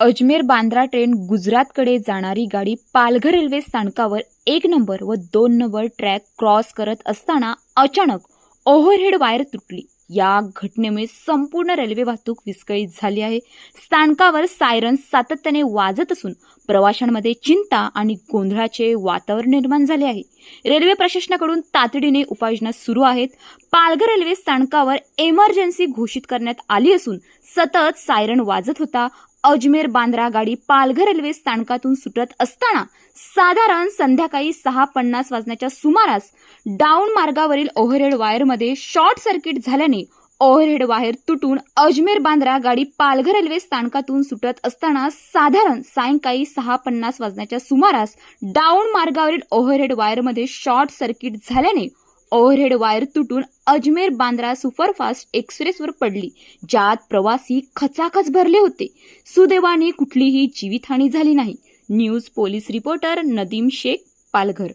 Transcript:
Ajmer Bandra train गुजरातकडे जाणारी गाडी पालघर रेल्वे स्थानकावर एक नंबर व दोन नंबर ट्रॅक क्रॉस करत असताना अचानक ओव्हरहेड वायर तुटली. या घटनेमुळे संपूर्ण रेल्वे वाहतूक विस्कळीत झाली आहे. स्थानकावर सायरन सातत्याने वाजत असून प्रवाशांमध्ये चिंता आणि गोंधळाचे वातावरण निर्माण झाले आहे. रेल्वे प्रशासनाकडून तातडीने उपाययोजना सुरू आहेत. पालघर रेल्वे स्थानकावर एमर्जन्सी घोषित करण्यात आली असून सतत सायरन वाजत होता. अजमेर बांद्रा गाडी पालघर रेल्वे स्थानकातून सुटत असताना साधारण संध्याकाळी सहा पन्नास वाजण्याच्या सुमारास डाऊन मार्गावरील ओव्हरहेड वायरमध्ये शॉर्ट सर्किट झाल्याने ओव्हरहेड वायर तुटून अजमेर बांद्रा गाडी पालघर रेल्वे स्थानकातून सुटत असताना साधारण सायंकाळी सहा पन्नास वाजण्याच्या सुमारास डाऊन मार्गावरील ओव्हरहेड वायरमध्ये शॉर्ट सर्किट झाल्याने ओव्हरहेड वायर तुटून अजमेर बांद्रा सुपरफास्ट एक्सप्रेसवर पडली ज्यात प्रवासी खचाखच भरले होते. सुदैवाने कुठलीही जीवितहानी झाली नाही. News police reporter Nadeem Shaikh Palghar.